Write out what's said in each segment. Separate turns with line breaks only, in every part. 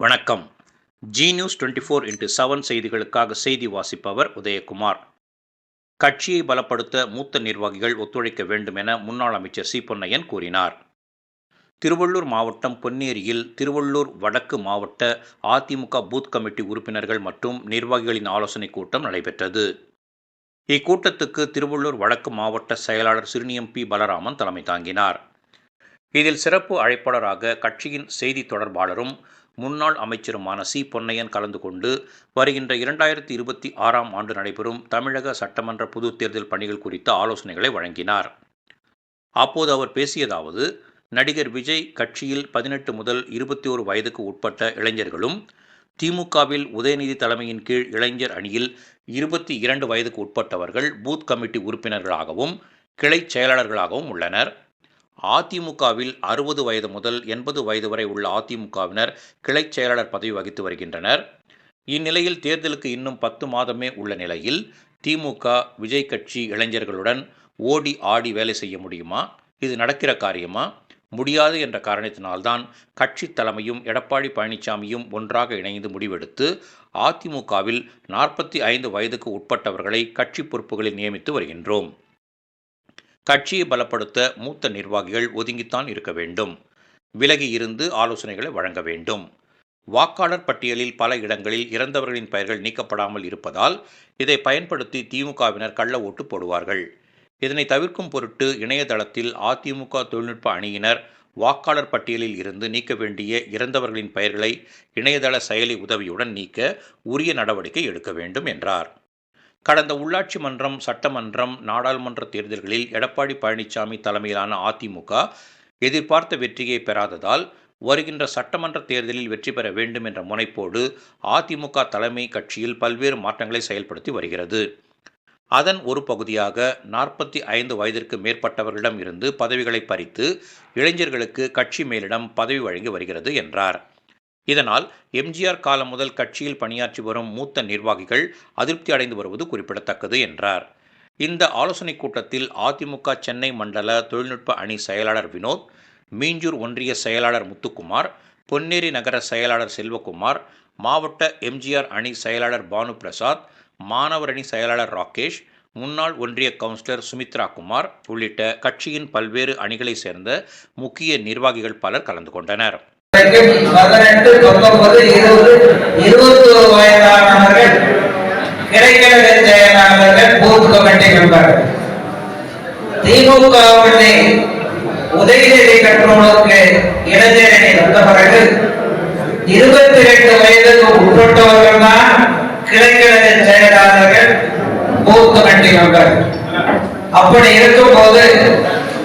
வணக்கம். Zee news twenty four into seven செய்திகளுக்காக செய்தி வாசிப்பவர் உதயகுமார். கட்சியை பலப்படுத்த மூத்த நிர்வாகிகள் ஒத்துழைக்க வேண்டும் என முன்னாள் அமைச்சர் சி. பொன்னையன் கூறினார். திருவள்ளூர் மாவட்டம் பொன்னேரியில் திருவள்ளூர் வடக்கு மாவட்ட அதிமுக பூத் கமிட்டி உறுப்பினர்கள் மற்றும் நிர்வாகிகளின் ஆலோசனைக் கூட்டம் நடைபெற்றது. இக்கூட்டத்துக்கு திருவள்ளூர் வடக்கு மாவட்ட செயலாளர் சிறுனியம் பி. பலராமன் தலைமை தாங்கினார். இதில் சிறப்பு அழைப்பாளராக கட்சியின் செய்தி தொடர்பாளரும் முன்னாள் அமைச்சருமான சி. பொன்னையன் கலந்து கொண்டு வருகின்ற இரண்டாயிரத்தி இருபத்தி ஆறாம் ஆண்டு நடைபெறும் தமிழக சட்டமன்ற பொதுத் தேர்தல் பணிகள் குறித்த ஆலோசனைகளை வழங்கினார். அப்போது அவர் பேசியதாவது நடிகர் விஜய் கட்சியில் பதினெட்டு முதல் இருபத்தி ஒரு வயதுக்கு உட்பட்ட இளைஞர்களும் திமுகவில் உதயநிதி தலைமையின் கீழ் இளைஞர் அணியில் இருபத்தி இரண்டு வயதுக்கு உட்பட்டவர்கள் பூத் கமிட்டி உறுப்பினர்களாகவும் கிளை செயலாளர்களாகவும் உள்ளனர். அதிமுகவில் அறுபது வயது முதல் எண்பது வயது வரை உள்ள அதிமுகவினர் கிளை செயலாளர் பதவி வகித்து வருகின்றனர். இந்நிலையில் தேர்தலுக்கு இன்னும் பத்து மாதமே உள்ள நிலையில் திமுக விஜய் கட்சி இளைஞர்களுடன் ஓடி ஆடி வேலை செய்ய முடியுமா? இது நடக்கிற காரியமா? முடியாது என்ற காரணத்தினால்தான் கட்சி தலைமையும் எடப்பாடி பழனிசாமியும் ஒன்றாக இணைந்து முடிவெடுத்து அதிமுகவில் நாற்பத்தி ஐந்து வயதுக்கு உட்பட்டவர்களை கட்சி பொறுப்புகளில் நியமித்து வருகின்றோம். கட்சியை பலப்படுத்த மூத்த நிர்வாகிகள் ஒதுங்கித்தான் இருக்க வேண்டும். விலகி இருந்து ஆலோசனைகளை வழங்க வேண்டும். வாக்காளர் பட்டியலில் பல இடங்களில் இறந்தவர்களின் பெயர்கள் நீக்கப்படாமல் இருப்பதால் இதை பயன்படுத்தி திமுகவினர் கள்ள ஓட்டு போடுவார்கள். இதனை தவிர்க்கும் பொருட்டு இணையதளத்தில் அதிமுக தொழில்நுட்ப அணியினர் வாக்காளர் பட்டியலில் இருந்து நீக்க வேண்டிய இறந்தவர்களின் பெயர்களை இணையதள செயலி உதவியுடன் நீக்க உரிய நடவடிக்கை எடுக்க வேண்டும் என்றார். கடந்த உள்ளாட்சி மன்றம் சட்டமன்றம் நாடாளுமன்ற தேர்தல்களில் எடப்பாடி பழனிசாமி தலைமையிலான அதிமுக எதிர்பார்த்த வெற்றியை பெறாததால் வருகின்ற சட்டமன்ற தேர்தலில் வெற்றி பெற வேண்டும் என்ற முனைப்போடு அதிமுக தலைமை கட்சியில் பல்வேறு மாற்றங்களை செயல்படுத்தி வருகிறது. அதன் ஒரு பகுதியாக நாற்பத்தி ஐந்து வயதிற்கு மேற்பட்டவர்களிடம் இருந்து பதவிகளை பறித்து இளைஞர்களுக்கு கட்சி மேலிடம் பதவி வழங்கி வருகிறது என்றார். இதனால் எம்ஜிஆர் காலம் முதல் கட்சியில் பணியாற்றி வரும் மூத்த நிர்வாகிகள் அதிருப்தி அடைந்து வருவது குறிப்பிடத்தக்கது என்றார். இந்த ஆலோசனைக் கூட்டத்தில் அதிமுக சென்னை மண்டல தொழில்நுட்ப அணி செயலாளர் வினோத் மீஞ்சூர் ஒன்றிய செயலாளர் முத்துக்குமார் பொன்னேரி நகர செயலாளர் செல்வகுமார் மாவட்ட எம்ஜிஆர் அணி செயலாளர் பானு பிரசாத் மாணவர் அணி செயலாளர் ராகேஷ் முன்னாள் ஒன்றிய கவுன்சிலர் சுமித்ரா குமார் உள்ளிட்ட கட்சியின் பல்வேறு அணிகளை சேர்ந்த முக்கிய நிர்வாகிகள் பலர் கலந்து கொண்டனர்.
பதினெட்டு பத்தொன்பது இருபது இருபத்தி ஒரு வயதானவர்கள் கிடைக்கல செயலாளர்கள் பூத் கமிட்டி மெம்பர்கள் திமுகவினை உதயநிதி கற்றோருக்கு இளைஞரணி வந்த பிறகு இருபத்தி ரெண்டு வயதுக்கு உட்பட்டவர்கள் தான் கிளைக்கழக செயலாளர்கள் பூத் கமிட்டி மெம்பர் அப்படி இருக்கும்போது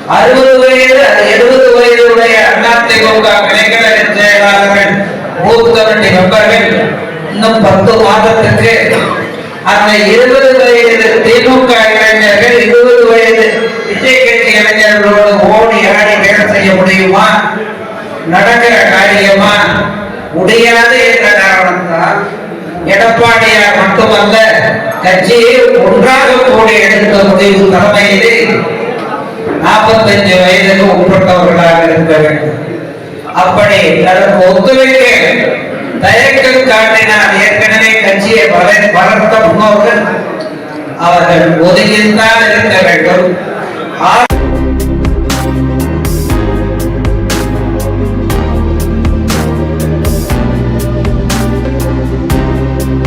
அறுபது வயது எழுபது வயதுடைய அதிமுக கிளைக்கழக செயலாளர்கள் பூத் கமிட்டி மெம்பர்கள் இன்னும் பத்து மாதத்துக்கு அந்த இருபது வயது திமுக இளைஞர்கள் இருபது வயது விஜய் கட்சி இளைஞர்களோடு ஓடி ஆடி வேலை செய்ய முடியுமா? நடக்கிற காரியமா? முடியாது என்ற காரணத்தால் எடப்பாடியார் மட்டுமல்ல கட்சியை ஒன்றாக கூடி எடுத்த முடிவு தலைமையிலே. நாற்பத்தஞ்சு வயதுக்கு உட்பட்டவர்களாக இருக்க வேண்டும். அப்படி அதற்கு ஒத்துழைக்க தயக்கம் காட்டினால் ஏற்கனவே கட்சியை வள- வளர்த்த முன்னோர்கள் அவர்கள் ஒதுங்கித்தான் இருக்க வேண்டும். ஆ-